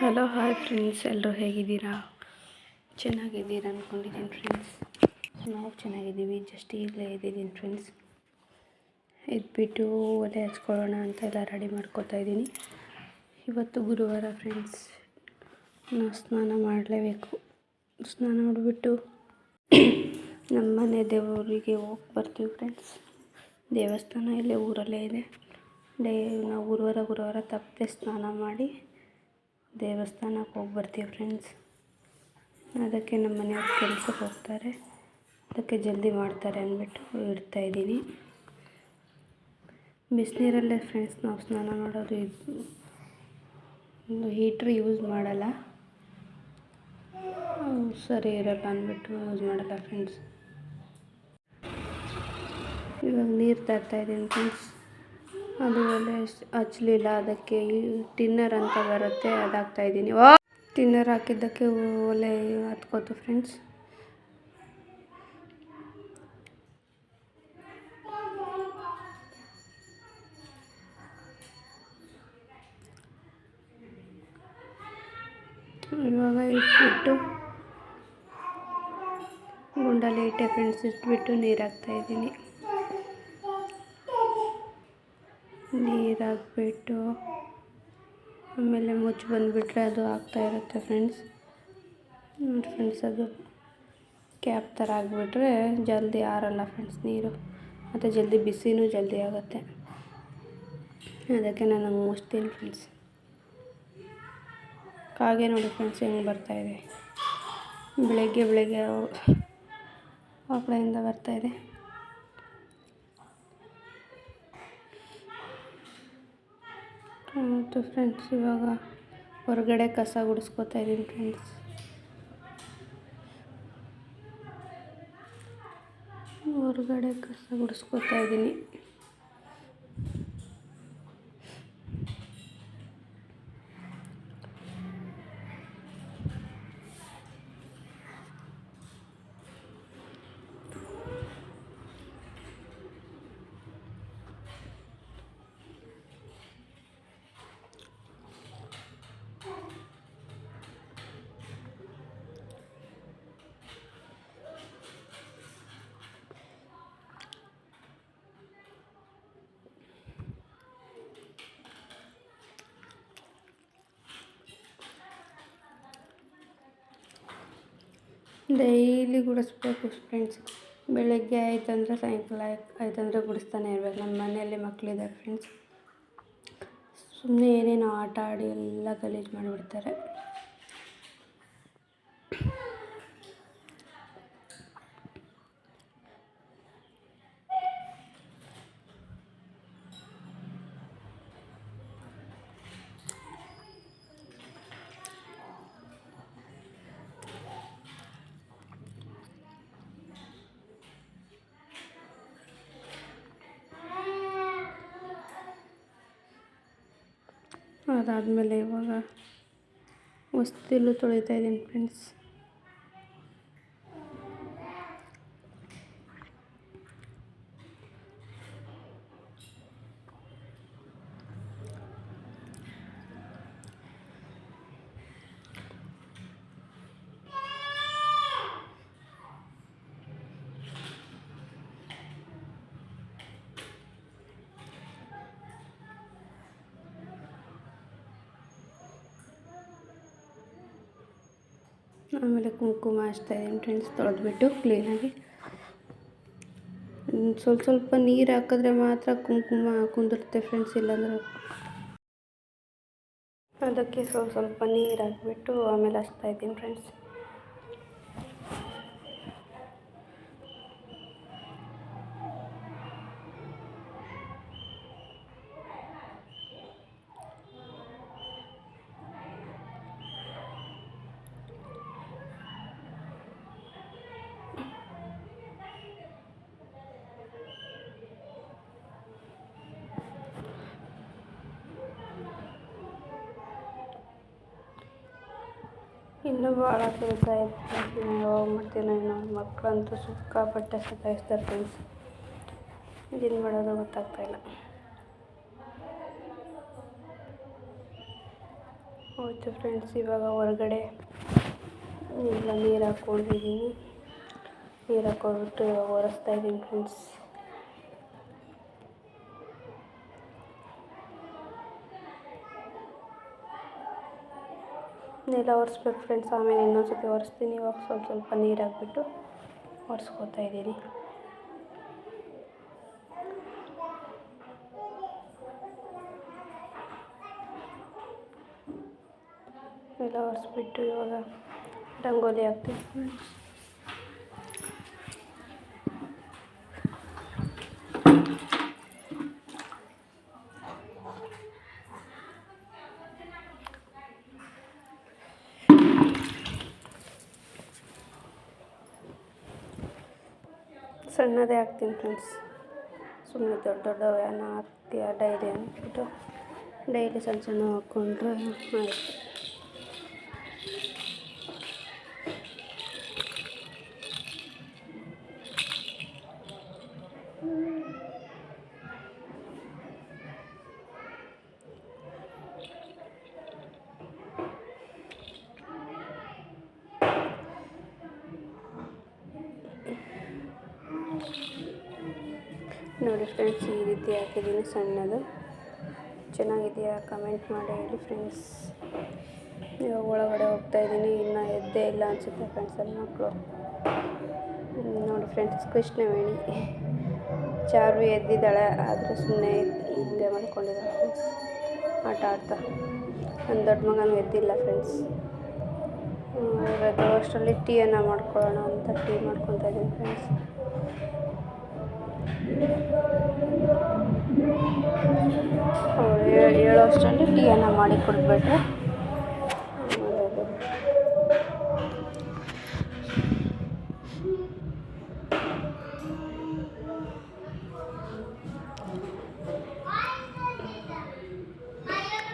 Hello hi friends ಎಲ್ಲರೂ ಹೇಗಿದ್ದೀರಾ? ಚೆನ್ನಾಗಿದ್ದೀರಾ ಅಂದ್ಕೊಂಡಿದ್ದೀನಿ ಫ್ರೆಂಡ್ಸ್ ನಾವು ಚೆನ್ನಾಗಿದ್ದೀವಿ. ಜಸ್ಟ್ ಈಗಲೇ ಇದ್ದೀನಿ ಫ್ರೆಂಡ್ಸ್ ಇದ್ಬಿಟ್ಟು ಒಲೆ ಹಚ್ಕೊಳ್ಳೋಣ ಅಂತ ಎಲ್ಲ ರೆಡಿ ಮಾಡ್ಕೊತಾ ಇದ್ದೀನಿ. ಇವತ್ತು ಗುರುವಾರ ಫ್ರೆಂಡ್ಸ್ ನಾವು ಸ್ನಾನ ಮಾಡಲೇಬೇಕು. ಸ್ನಾನ ಮಾಡಿಬಿಟ್ಟು ನಮ್ಮ ಮನೆ ದೇವರಿಗೆ ಹೋಗಿ ಬರ್ತೀವಿ ಫ್ರೆಂಡ್ಸ್ ದೇವಸ್ಥಾನ ಇಲ್ಲೇ ಊರಲ್ಲೇ ಇದೆ. ಡೇ ನಾವು ಗುರುವಾರ ಗುರುವಾರ ತಪ್ಪದೆ ಸ್ನಾನ ಮಾಡಿ ದೇವಸ್ಥಾನಕ್ಕೆ ಹೋಗಿ ಬರ್ತೀವಿ ಫ್ರೆಂಡ್ಸ್ ಅದಕ್ಕೆ ನಮ್ಮ ಮನೆಯವ್ರು ಕೆಲ್ಸಕ್ಕೆ ಹೋಗ್ತಾರೆ. ಅದಕ್ಕೆ ಜಲ್ದಿ ಮಾಡ್ತಾರೆ ಅಂದ್ಬಿಟ್ಟು ಇಡ್ತಾಯಿದ್ದೀನಿ ಬಿಸಿನೀರಲ್ಲೇ ಫ್ರೆಂಡ್ಸ್ ನಾವು ಸ್ನಾನ ಮಾಡೋದು ಇದು ಹೀಟ್ರ್ ಯೂಸ್ ಮಾಡಲ್ಲ. ಸರಿ ಇರಲ್ಲ ಅಂದ್ಬಿಟ್ಟು ಯೂಸ್ ಮಾಡಲ್ಲ ಫ್ರೆಂಡ್ಸ್ ಇವಾಗ ನೀರು ತರ್ತಾಯಿದ್ದೀನಿ ಫ್ರೆಂಡ್ಸ್ ಅದು ಒಲೆ ಹಚ್ಚಲಿಲ್ಲ ಅದಕ್ಕೆ ಟಿನ್ನರ್ ಅಂತ ಬರುತ್ತೆ ಅದು ಹಾಕ್ತಾಯಿದ್ದೀನಿ ಓ, ಟಿನ್ನರ್ ಹಾಕಿದ್ದಕ್ಕೆ ಒಲೆ ಹತ್ಕೋತು ಫ್ರೆಂಡ್ಸ್. ಇವಾಗ ಇಟ್ಬಿಟ್ಟು ಗುಂಡಲ್ಲಿ ಇಟ್ಟೆ ಫ್ರೆಂಡ್ಸ್, ಇಟ್ಬಿಟ್ಟು ನೀರು ಹಾಕ್ತಾಯಿದ್ದೀನಿ ನೀರು ಹಾಕ್ಬಿಟ್ಟು ಆಮೇಲೆ ಮುಚ್ಚಿ ಬಂದುಬಿಟ್ರೆ ಅದು ಆಗ್ತಾ ಇರುತ್ತೆ ಫ್ರೆಂಡ್ಸ್. ನೋಡಿ ಫ್ರೆಂಡ್ಸ್, ಅದು ಕ್ಯಾಪ್ ಥರ ಆಗಿಬಿಟ್ರೆ ಜಲ್ದಿ ಆರಲ್ಲ ಫ್ರೆಂಡ್ಸ್ ನೀರು. ಮತ್ತು ಜಲ್ದಿ ಬಿಸಿನೂ ಜಲ್ದಿ ಆಗುತ್ತೆ. ಅದಕ್ಕೆ ನಾನು ಮುಚ್ತೀನಿ ಫ್ರೆಂಡ್ಸ್. ಕಾಗೆ ನೋಡಿ ಫ್ರೆಂಡ್ಸ್ ಹೆಂಗೆ ಬರ್ತಾಯಿದೆ ಬೆಳಗ್ಗೆ ಬೆಳಗ್ಗೆ ಬರ್ತಾ ಬರ್ತಾಯಿದೆ ಮತ್ತು ಫ್ರೆಂಡ್ಸ್ ಇವಾಗ ಹೊರಗಡೆ ಕಸ ಗುಡಿಸ್ಕೊತಾ ಇದ್ದೀನಿ ಫ್ರೆಂಡ್ಸ್ ಹೊರಗಡೆ ಕಸ ಗುಡಿಸ್ಕೊತಾ ಇದ್ದೀನಿ ಡೈಲಿ ಗುಡಿಸ್ಬೇಕು ಫ್ರೆಂಡ್ಸ್ ಬೆಳಗ್ಗೆ ಆಯ್ತಂದರೆ ಸಾಯಂಕಾಲ ಆಯ್ತಂದರೆ ಗುಡಿಸ್ತಾನೆ ಇರ್ಬೇಕು. ನಮ್ಮ ಮನೆಯಲ್ಲಿ ಮಕ್ಕಳಿದ್ದಾರೆ ಫ್ರೆಂಡ್ಸ್ ಸುಮ್ಮನೆ ಏನೇನೋ ಆಟ ಆಡಿ ಎಲ್ಲ ಗಲೀಜು ಮಾಡಿಬಿಡ್ತಾರೆ. ಅದಾದಮೇಲೆ ಇವಾಗ ವಸ್ತಿಲು ತೊಳಿತಾ ಇದ್ದೀನಿ ಫ್ರೆಂಡ್ಸ್ ಆಮೇಲೆ ಕುಂಕುಮ ಹಚ್ತಾಯಿದ್ದೀನಿ ಫ್ರೆಂಡ್ಸ್ ತೊಳೆದ್ಬಿಟ್ಟು ಕ್ಲೀನಾಗಿ ಸ್ವಲ್ಪ ಸ್ವಲ್ಪ ನೀರು ಹಾಕಿದ್ರೆ ಮಾತ್ರ ಕುಂಕುಮ ಕುಂದಿರುತ್ತೆ ಫ್ರೆಂಡ್ಸ್ ಇಲ್ಲಾಂದ್ರೆ. ಅದಕ್ಕೆ ಸ್ವಲ್ಪ ಸ್ವಲ್ಪ ನೀರು ಹಾಕ್ಬಿಟ್ಟು ಆಮೇಲೆ ಹಚ್ತಾಯಿದ್ದೀನಿ ಫ್ರೆಂಡ್ಸ್ ಇನ್ನೂ ಭಾಳ ಕೆಲಸ ಐತೆ ಯಾವಾಗ ಮಾಡ್ತೀನಿ ನಮ್ಮ ಮಕ್ಕಳಂತೂ ಸಿಕ್ಕಾಪಟ್ಟೆ ಸತಾಯಿಸ್ತಾರೆ ಫ್ರೆಂಡ್ಸ್ ಏನು ಮಾಡೋದು ಗೊತ್ತಾಗ್ತಾಯಿಲ್ಲ ಹೋಯ್ತು ಫ್ರೆಂಡ್ಸ್ ಇವಾಗ ಹೊರಗಡೆ ಇಲ್ಲ ನೀರು ಹಾಕ್ಕೊಂಡಿದ್ದೀನಿ ನೀರು ಹಾಕ್ಕೊಂಡ್ಬಿಟ್ಟು ಇವಾಗ ಒರೆಸ್ತಾ ಇದ್ದೀನಿ ಫ್ರೆಂಡ್ಸ್ ನೆಲ ಒರೆಸ್ಬೇಕು ಫ್ರೆಂಡ್ಸ್ ಆಮೇಲೆ ಇನ್ನೊಂದು ಸತಿ ಒರೆಸ್ತೀನಿ ಇವಾಗ ಸ್ವಲ್ಪ ಸ್ವಲ್ಪ ನೀರು ಹಾಕ್ಬಿಟ್ಟು ಒರೆಸ್ಕೊತಾ ಇದ್ದೀನಿ. ನೆಲ ಒರೆಸ್ಬಿಟ್ಟು ಇವಾಗ ರಂಗೋಲಿ ಹಾಕ್ತೀನಿ. ಫ್ರೆಂಡ್ಸ್ ಸಣ್ಣದೇ ಹಾಕ್ತೀನಿ ಫ್ರೆಂಡ್ಸ್. ಸುಮ್ಮನೆ ದೊಡ್ಡ ದೊಡ್ಡವೇನ ಹಾಕ್ತೀಯ ಡೈರಿ ಅಂದ್ಬಿಟ್ಟು ಡೈಲಿ ಸಣ್ಣ ಸಣ್ಣ ಹಾಕ್ಕೊಂಡ್ರೆ ಆಯಿತು. ನೋಡಿ ಫ್ರೆಂಡ್ಸ್, ಈ ರೀತಿ ಹಾಕಿದ್ದೀನಿ ಸಣ್ಣದು. ಚೆನ್ನಾಗಿದೆಯಾ? ಕಮೆಂಟ್ ಮಾಡಿ ಹೇಳಿ ಫ್ರೆಂಡ್ಸ್. ಇವಾಗ ಒಳಗಡೆ ಹೋಗ್ತಾ ಇದ್ದೀನಿ. ಇನ್ನೂ ಎದ್ದೇ ಇಲ್ಲ ಅನಿಸುತ್ತೆ ಫ್ರೆಂಡ್ಸ್, ಅಲ್ಲಿ ಮಕ್ಕಳು. ನೋಡಿ ಫ್ರೆಂಡ್ಸ್, ಕೃಷ್ಣವೇಣಿ. ಚಾರು ಎದ್ದಿದ್ದಾಳೆ, ಆದರೆ ಸುಮ್ಮನೆ ಹಿಂಗೆ ಮಾಡ್ಕೊಂಡಿದ್ದಾಳೆ ಫ್ರೆಂಡ್ಸ್. ಆಟ ಆಡ್ತಾ. ನನ್ನ ದೊಡ್ಡ ಮಗನೂ ಎದ್ದಿಲ್ಲ ಫ್ರೆಂಡ್ಸ್. ಇವತ್ತು ಅಷ್ಟರಲ್ಲಿ ಟೀಯನ್ನು ಮಾಡ್ಕೊಳ್ಳೋಣ ಅಂತ ಟೀ ಮಾಡ್ಕೊತಾ ಇದ್ದೀನಿ ಫ್ರೆಂಡ್ಸ್. ಅವ್ರು ಹೇಳೋ ಅಷ್ಟರಲ್ಲಿ ಟೀಯನ್ನು ಮಾಡಿ ಕೊಟ್ಬಿಟ್ರೆ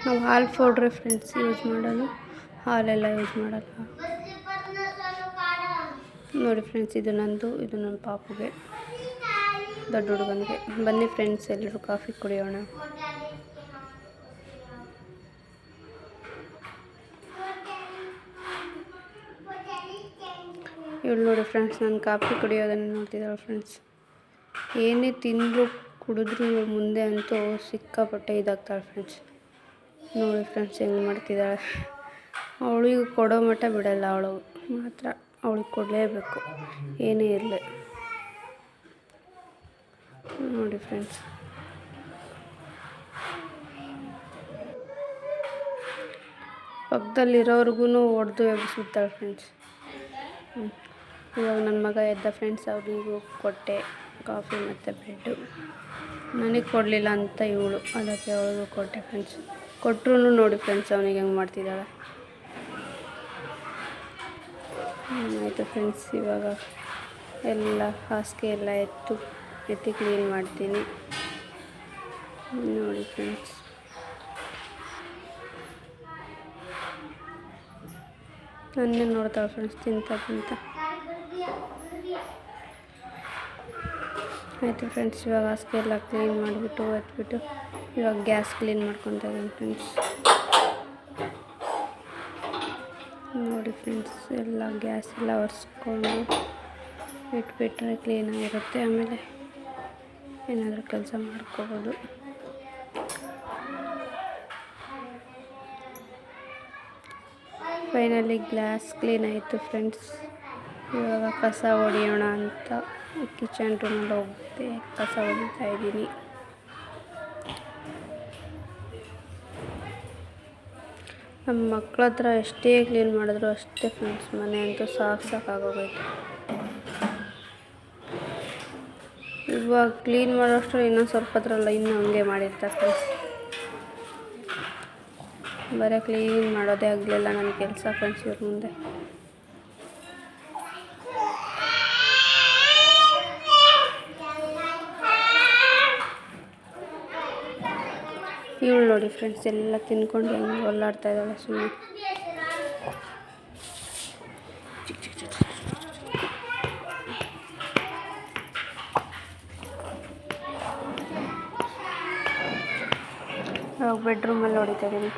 ನಾವು ಹಾಲು ಪೌಡ್ರೆ ಫ್ರೆಂಡ್ಸ್ ಯೂಸ್ ಮಾಡೋದು. ಹಾಲೆಲ್ಲ ಯೂಸ್ ಮಾಡಲ್ಲ. ನೋಡಿ ಫ್ರೆಂಡ್ಸ್, ಇದು ನಂದು, ಇದು ನನ್ನ ಪಾಪುಗೆ. ದೊಡ್ಡ ಹುಡುಗನಿಗೆ. ಬನ್ನಿ ಫ್ರೆಂಡ್ಸ್ ಎಲ್ಲರೂ ಕಾಫಿ ಕುಡಿಯೋಣ. ಇವಳು ನೋಡಿ ಫ್ರೆಂಡ್ಸ್ ನಾನು ಕಾಫಿ ಕುಡಿಯೋದನ್ನು ನೋಡ್ತಿದ್ದಾಳೆ ಫ್ರೆಂಡ್ಸ್ ಏನೇ ತಿಂದರೂ ಕುಡಿದ್ರು ಇವಳು ಮುಂದೆ ಅಂತೂ ಸಿಕ್ಕಾಪಟ್ಟೆ ಇದಾಗ್ತಾಳೆ ಫ್ರೆಂಡ್ಸ್ ನೋಡಿ ಫ್ರೆಂಡ್ಸ್ ಹೆಂಗೆ ಮಾಡ್ತಿದ್ದಾಳೆ. ಅವಳಿಗೆ ಕೊಡೋ ಮಟ್ಟ ಬಿಡಲ್ಲ ಅವಳು. ಮಾತ್ರ ಅವಳಿಗೆ ಕೊಡಲೇಬೇಕು. ಏನೇ ಇರಲಿ. ನೋಡಿ ಫ್ರೆಂಡ್ಸ್ ಪಕ್ಕದಲ್ಲಿರೋರ್ಗು ಹೊಡೆದು ಎಬ್ಬಿಸ್ಬಿಡ್ತಾಳೆ ಫ್ರೆಂಡ್ಸ್ ಇವಾಗ ನನ್ನ ಮಗ ಎದ್ದ ಫ್ರೆಂಡ್ಸ್ ಅವರಿಗೂ ಕೊಟ್ಟೆ ಕಾಫಿ ಮತ್ತು ಬ್ರೆಡ್ಡು ನನಗೆ ಕೊಡಲಿಲ್ಲ ಅಂತ ಇವಳು. ಅದಕ್ಕೆ ಅವಳಿಗೂ ಕೊಟ್ಟೆ ಫ್ರೆಂಡ್ಸ್ ಕೊಟ್ಟರು ನೋಡಿ ಫ್ರೆಂಡ್ಸ್ ಅವನಿಗೆ ಹೆಂಗೆ ಮಾಡ್ತಿದ್ದಾಳೆ. ಆಯಿತು ಫ್ರೆಂಡ್ಸ್ ಇವಾಗ ಎಲ್ಲ ಹಾಸಿಗೆ ಎಲ್ಲ ಎತ್ತು. ಎತ್ತಿ ಕ್ಲೀನ್ ಮಾಡ್ತೀನಿ. ನೋಡಿ ಫ್ರೆಂಡ್ಸ್ ನನ್ನೇ ನೋಡ್ತಾಳೆ ಫ್ರೆಂಡ್ಸ್ ತಿಂತ ತಿಂತ. ಆಯಿತು ಫ್ರೆಂಡ್ಸ್ ಇವಾಗ ಹಾಸಿಗೆ ಎಲ್ಲ ಕ್ಲೀನ್ ಮಾಡಿಬಿಟ್ಟು ಎತ್ಬಿಟ್ಟು ಇವಾಗ ಗ್ಯಾಸ್ ಕ್ಲೀನ್ ಮಾಡ್ಕೊತಾ ಇದ್ದೀನಿ ಫ್ರೆಂಡ್ಸ್ ನೋಡಿ ಫ್ರೆಂಡ್ಸ್ ಎಲ್ಲ ಗ್ಯಾಸ್ ಎಲ್ಲ ಒರೆಸ್ಕೊಂಡು, ಇಟ್ಬಿಟ್ರೆ ಕ್ಲೀನಾಗಿರುತ್ತೆ ಆಮೇಲೆ. ಏನಾದರೂ ಕೆಲಸ ಮಾಡ್ಕೋಬೋದು. ಫೈನಲಿ ಗ್ಲಾಸ್ ಕ್ಲೀನ್ ಆಯಿತು ಫ್ರೆಂಡ್ಸ್ ಇವಾಗ ಕಸ ಹೊಡಿಯೋಣ ಅಂತ ಕಿಚನ್ ರೂಮಲ್ಲಿ ಹೋಗುತ್ತೆ ಕಸ ಹೊಡಿತಾ ಇದ್ದೀನಿ. ನಮ್ಮ ಮಕ್ಕಳ ಹತ್ರ ಎಷ್ಟೇ ಕ್ಲೀನ್ ಮಾಡಿದ್ರು ಅಷ್ಟೇ ಫ್ರೆಂಡ್ಸ್ ಮನೆ ಅಂತೂ ಸಾಕು ಸಾಕಾಗೋಗೈತೆ ಇವಾಗ ಕ್ಲೀನ್ ಮಾಡೋಷ್ಟು ಇನ್ನೊಂದು ಸ್ವಲ್ಪ ಹತ್ರಲ್ಲ ಇನ್ನೂ ಹಂಗೆ ಮಾಡಿರ್ತಾರೆ ಬರೀ ಕ್ಲೀನ್ ಮಾಡೋದೇ ಆಗಲಿಲ್ಲ ನನ್ನ ಕೆಲಸ ಫ್ರೆಂಡ್ಸ್ ಇವ್ರ ಮುಂದೆ. ಇವಳು ನೋಡಿ ಫ್ರೆಂಡ್ಸ್ ಎಲ್ಲ ತಿನ್ಕೊಂಡು ಹೆಂಗೆ ಒಲ್ಲಾಡ್ತಾ ಇದ್ದಾಳೆ ಸುಮ್ಮನೆ ಬೆಡ್ರೂಮಲ್ಲಿ ಹೊಡಿತಾ ಇದ್ದೀನಿ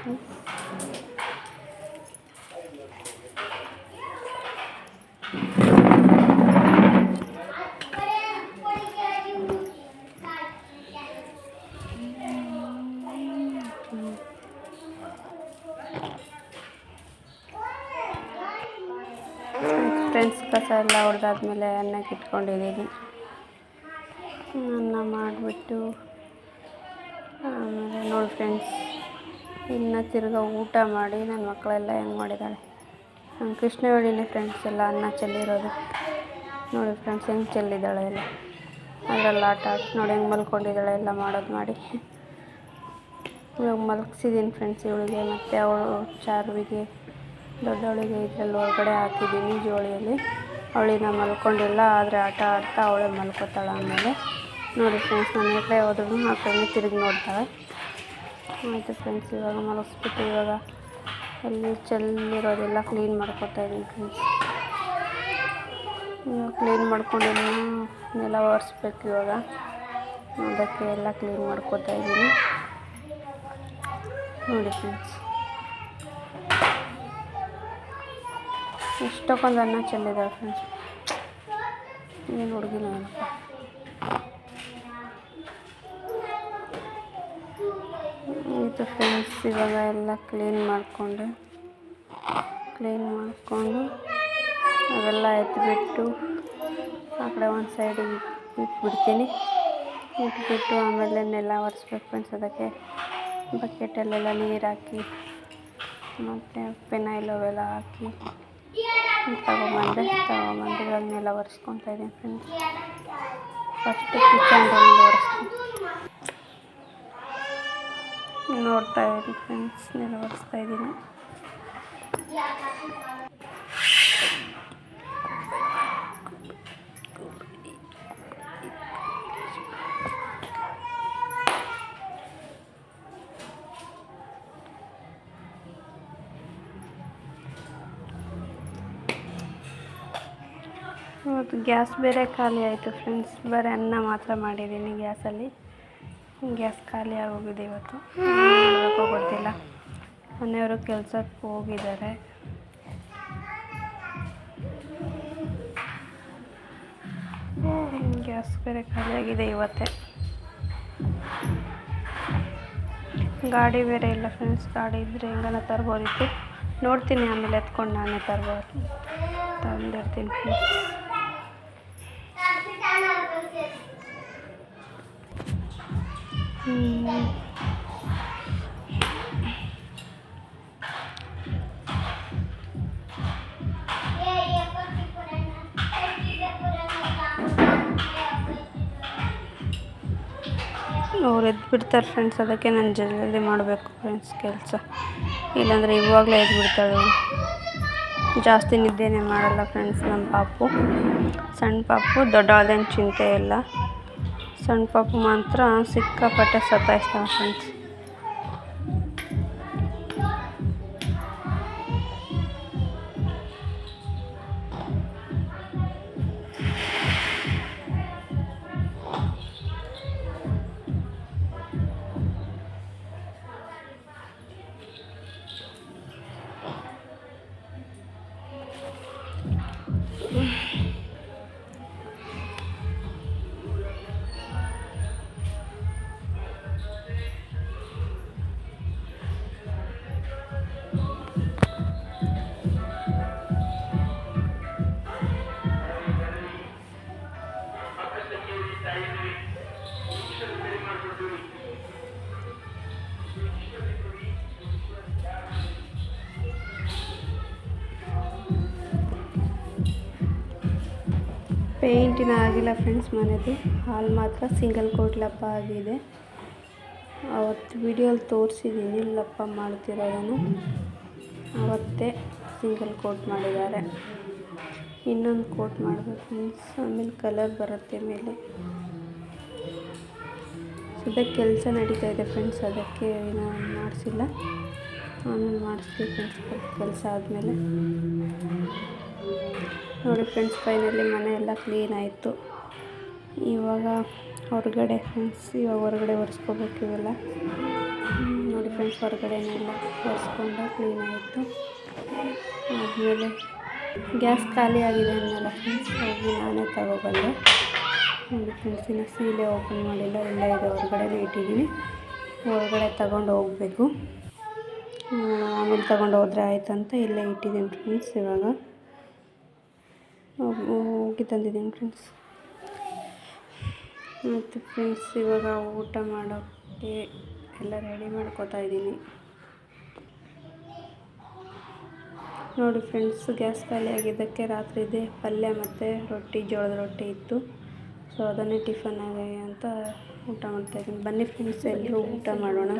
ಫ್ರೆಂಡ್ಸ್ ಕಸ ಎಲ್ಲ ಹೊಡೆದಾದ್ಮೇಲೆ ಅನ್ನಕ್ಕೆ ಇಟ್ಕೊಂಡಿದ್ದೀನಿ ಅನ್ನ ಮಾಡಿಬಿಟ್ಟು ಆಮೇಲೆ ನೋಡಿ ಫ್ರೆಂಡ್ಸ್ ಇನ್ನು ತಿರ್ಗಿ ಊಟ ಮಾಡಿ ನನ್ನ ಮಕ್ಕಳೆಲ್ಲ ಹೆಂಗೆ ಮಾಡಿದ್ದಾಳೆ? ನಮ್ಮ ಕೃಷ್ಣವೇಣಿನೇ ಫ್ರೆಂಡ್ಸ್ ಎಲ್ಲ ಅನ್ನ ಚೆಲ್ಲಿರೋದು. ನೋಡಿ ಫ್ರೆಂಡ್ಸ್ ಹೆಂಗೆ ಚೆಲ್ಲಿದ್ದಾಳೆ ಎಲ್ಲ. ಅದರಲ್ಲಿ ಆಟ ನೋಡಿ ಹೆಂಗೆ ಮಲ್ಕೊಂಡಿದ್ದಾಳೆ ಎಲ್ಲ ಮಾಡೋದು ಮಾಡಿ. ಇವಾಗ ಮಲಗಿಸಿದ್ದೀನಿ ಫ್ರೆಂಡ್ಸ್ ಇವಳಿಗೆ ಮತ್ತು ಅವಳು ಚಾರುವಿಗೆ, ದೊಡ್ಡವಳಿಗೆ ಇದರಲ್ಲಿ ಒಳಗಡೆ ಹಾಕಿದ್ದೀನಿ ಜೋಳಿಯಲ್ಲಿ. ಅವಳಿನ ಮಲ್ಕೊಂಡಿಲ್ಲ, ಆದರೆ ಆಟ ಆಡ್ತಾ ಅವಳೇ ಮಲ್ಕೋತಾಳೆ ಆಮೇಲೆ. ನೋಡಿ ಫ್ರೆಂಡ್ಸ್ ನಾನು ಎಕಡೆ ಹೋದ್ರೂ ಆ ಕಡೆ ತಿರುಗಿ ನೋಡ್ತಾಳೆ. ಆಯಿತು ಫ್ರೆಂಡ್ಸ್ ಇವಾಗ ಮಲಗಿಸ್ಬಿಟ್ಟು ಇವಾಗ ಅಲ್ಲಿ ಚೆಲ್ಲಿರೋದೆಲ್ಲ ಕ್ಲೀನ್ ಮಾಡ್ಕೊತಾ ಇದ್ದೀನಿ ಫ್ರೆಂಡ್ಸ್ ಇವಾಗ ಕ್ಲೀನ್ ಮಾಡ್ಕೊಂಡಿದ್ದೀನಿ ನೆಲ ಒರೆಸ್ಬೇಕು ಇವಾಗ. ಅದಕ್ಕೆ ಎಲ್ಲ ಕ್ಲೀನ್ ಮಾಡ್ಕೊತಾ ಇದ್ದೀನಿ ನೋಡಿ ಫ್ರೆಂಡ್ಸ್ ಎಷ್ಟೊಂದು ಅನ್ನ ಚೆಲ್ಲಿದ್ದಾಳೆ ಫ್ರೆಂಡ್ಸ್ ಏನು ಹುಡುಗಿನ ಆಯಿತು ಫ್ರೆಂಡ್ಸ್ ಇವಾಗ ಎಲ್ಲ ಕ್ಲೀನ್ ಮಾಡಿಕೊಂಡೆ ಕ್ಲೀನ್ ಮಾಡಿಕೊಂಡು ಅವೆಲ್ಲ ಎತ್ಬಿಟ್ಟು ಆ ಕಡೆ ಒಂದು ಸೈಡಿಗೆ ಇಟ್ಬಿಡ್ತೀನಿ. ಇಟ್ಬಿಟ್ಟು ಆಮೇಲೆ ನೆಲ ಒರೆಸ್ಬೇಕು ಫ್ರೆಂಡ್ಸ್ ಅದಕ್ಕೆ ಬಕೆಟಲ್ಲೆಲ್ಲ ನೀರು ಹಾಕಿ, ಮತ್ತು ಪೆನೈಲ್ ಅವೆಲ್ಲ ಹಾಕಿ ತಗೊಂಬಂದೆ, ತಗೊಂಬಂದು ಇವಾಗ ನೆಲ ಒರೆಸ್ಕೊತಾ ಇದ್ದೀನಿ ಫ್ರೆಂಡ್ಸ್ ಫಸ್ಟು ಕಿಚನ್ ರೂಮಲ್ಲಿ ಒರೆಸ್ತೀನಿ. ನೋಡ್ತಾ ಇದ್ದೀನಿ ಫ್ರೆಂಡ್ಸ್ ನೆಲ ಒರೆಸ್ತಾ ಇದ್ದೀನಿ. ಇವತ್ತು ಗ್ಯಾಸ್ ಬೇರೆ ಖಾಲಿ ಆಯಿತು ಫ್ರೆಂಡ್ಸ್ ಬರೀ ಅನ್ನ ಮಾತ್ರ ಮಾಡಿದ್ದೀನಿ ಗ್ಯಾಸಲ್ಲಿ. ಗ್ಯಾಸ್ ಖಾಲಿ ಆಗೋಗಿದೆ ಇವತ್ತು. ಗೊತ್ತಿಲ್ಲ ಮನೆಯವರು ಕೆಲ್ಸಕ್ಕೆ ಹೋಗಿದ್ದಾರೆ. ಗ್ಯಾಸ್ ಬೇರೆ ಖಾಲಿ ಆಗಿದೆ ಇವತ್ತೇ. ಗಾಡಿ ಬೇರೆ ಇಲ್ಲ ಫ್ರೆಂಡ್ಸ್ ಗಾಡಿ ಇದ್ದರೆ ಹೆಂಗನ ತರ್ಬೋದಿತ್ತು. ನೋಡ್ತೀನಿ ಆಮೇಲೆ ಎತ್ಕೊಂಡು ನಾನೇ ತರ್ಬೋದು ತಂದಿರ್ತೀನಿ ಫ್ರೆಂಡ್ಸ್ ಅವ್ರು ಎದ್ದು ಬಿಡ್ತಾರೆ ಫ್ರೆಂಡ್ಸ್ ಅದಕ್ಕೆ ನಾನು ಜಲ್ದಿ ಮಾಡಬೇಕು ಫ್ರೆಂಡ್ಸ್ ಕೆಲಸ. ಇಲ್ಲಾಂದರೆ ಇವಾಗಲೇ ಎದ್ದು ಜಾಸ್ತಿ ನಿದ್ದೆನೇ ಮಾಡಲ್ಲ ಫ್ರೆಂಡ್ಸ್ ನಮ್ಮ ಪಾಪು. ಸಣ್ಣ ಪಾಪು ದೊಡ್ಡವಳದೇನು ಚಿಂತೆ ಇಲ್ಲ. ಸಣ್ಣ ಪಾಪು ಮಾತ್ರ ಸಿಕ್ಕಾಪಟ್ಟೆ ಸತಾಯಿಸ್ತಾಳೆ ಫ್ರೆಂಡ್ಸ್ ಪೇಂಟಿನ ಆಗಿಲ್ಲ ಫ್ರೆಂಡ್ಸ್ ಮನೆಯದು ಹಾಲ್ ಮಾತ್ರ ಸಿಂಗಲ್ ಕೋಟ್ ಲಪ್ಪ ಆಗಿದೆ. ಅವತ್ತು ವಿಡಿಯೋಲಿ ತೋರಿಸಿದ್ದೀನಿ ಲಪ್ಪ ಮಾಡ್ತಿರೋದನ್ನು. ಅವತ್ತೇ ಸಿಂಗಲ್ ಕೋಟ್ ಮಾಡಿದ್ದಾರೆ. ಇನ್ನೊಂದು ಕೋಟ್ ಮಾಡಬೇಕು ಫ್ರೆಂಡ್ಸ್. ಆಮೇಲೆ ಕಲರ್ ಬರುತ್ತೆ ಮೇಲೆ. ಸದ್ಯಕ್ಕೆ ಕೆಲಸ ನಡೀತಾ ಇದೆ ಫ್ರೆಂಡ್ಸ್. ಅದಕ್ಕೆ ಏನೋ ಮಾಡಿಸಿಲ್ಲ. ಆಮೇಲೆ ಮಾಡಿಸ್ತೀವಿ ಫ್ರೆಂಡ್ಸ್. ಕೆಲಸ ಆದಮೇಲೆ. ನೋಡಿ ಫ್ರೆಂಡ್ಸ್, ಫೈನಲಿ ಮನೆ ಎಲ್ಲ ಕ್ಲೀನ್ ಆಯಿತು. ಇವಾಗ ಹೊರಗಡೆ ಫ್ರೆಂಡ್ಸ್ ಇವಾಗ ಹೊರಗಡೆ ಒರೆಸ್ಕೋಬೇಕು ಇವೆಲ್ಲ. ನೋಡಿ ಫ್ರೆಂಡ್ಸ್ ಹೊರಗಡೆನೆಲ್ಲ ಒರೆಸ್ಕೊಂಡು ಕ್ಲೀನ್ ಆಯಿತು. ಆದಮೇಲೆ ಗ್ಯಾಸ್ ಖಾಲಿ ಆಗಿದೆ ಅನ್ನಲ್ಲ ಫ್ರೆಂಡ್ಸ್ ಹೋಗಿ ನಾನೇ ತಗೊಬಂದೆ. ನೋಡಿ ಫ್ರೆಂಡ್ಸ್, ಇನ್ನು ಸೀಲೆ ಓಪನ್ ಮಾಡಿಲ್ಲ, ಎಲ್ಲ ಇದೆ. ಹೊರಗಡೆ ಇಟ್ಟಿದ್ದೀನಿ ಹೊರಗಡೆ ತಗೊಂಡು ಹೋಗಬೇಕು. ಆಮೇಲೆ ತಗೊಂಡು ಹೋದರೆ ಅಂತ ಇಲ್ಲೇ ಇಟ್ಟಿದ್ದೀನಿ ಫ್ರೆಂಡ್ಸ್ ಇವಾಗ. ಹೋಗಿ ತಂದಿದ್ದೀನಿ ಫ್ರೆಂಡ್ಸ್ ಮತ್ತು ಫ್ರೆಂಡ್ಸ್ ಇವಾಗ ಊಟ ಮಾಡೋಕ್ಕೆ ಎಲ್ಲ ರೆಡಿ ಮಾಡ್ಕೋತಾ ಇದ್ದೀನಿ. ನೋಡಿ ಫ್ರೆಂಡ್ಸ್ ಗ್ಯಾಸ್ ಖಾಲಿ ಆಗಿದ್ದಕ್ಕೆ ರಾತ್ರಿದೆ ಪಲ್ಯ ಮತ್ತು ರೊಟ್ಟಿ, ಜೋಳದ ರೊಟ್ಟಿ ಇತ್ತು. ಸೊ ಅದನ್ನೇ ಟಿಫನ್ ಆಗಿ ಅಂತ ಊಟ ಮಾಡ್ತಾಯಿದ್ದೀನಿ ಬನ್ನಿ ಫ್ರೆಂಡ್ಸ್ ಎಲ್ಲರೂ ಊಟ ಮಾಡೋಣ.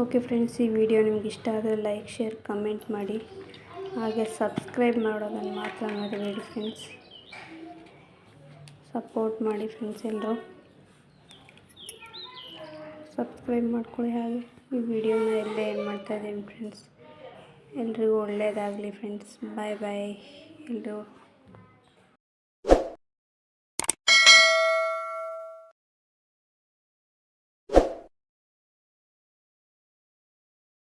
ಓಕೆ ಫ್ರೆಂಡ್ಸ್, ಈ ವಿಡಿಯೋ ನಿಮ್ಗೆ ಇಷ್ಟ ಆದರೆ ಲೈಕ್, ಶೇರ್, ಕಮೆಂಟ್ ಮಾಡಿ. ಹಾಗೆ ಸಬ್ಸ್ಕ್ರೈಬ್ ಮಾಡೋದನ್ನು ಮಾತ್ರ ಮರಿಬೇಡಿ ಫ್ರೆಂಡ್ಸ್. ಸಪೋರ್ಟ್ ಮಾಡಿ ಫ್ರೆಂಡ್ಸ್ ಎಲ್ಲರೂ. ಸಬ್ಸ್ಕ್ರೈಬ್ ಮಾಡ್ಕೊಳ್ಳಿ ಹಾಗೆ. ಈ ವಿಡಿಯೋನ ಎಲ್ಲೇ ಏನು ಮಾಡ್ತಾಯಿದ್ದೀನಿ ಫ್ರೆಂಡ್ಸ್. ಎಲ್ರಿಗೂ ಒಳ್ಳೆಯದಾಗಲಿ ಫ್ರೆಂಡ್ಸ್. ಬಾಯ್ ಬಾಯ್ ಎಲ್ಲರೂ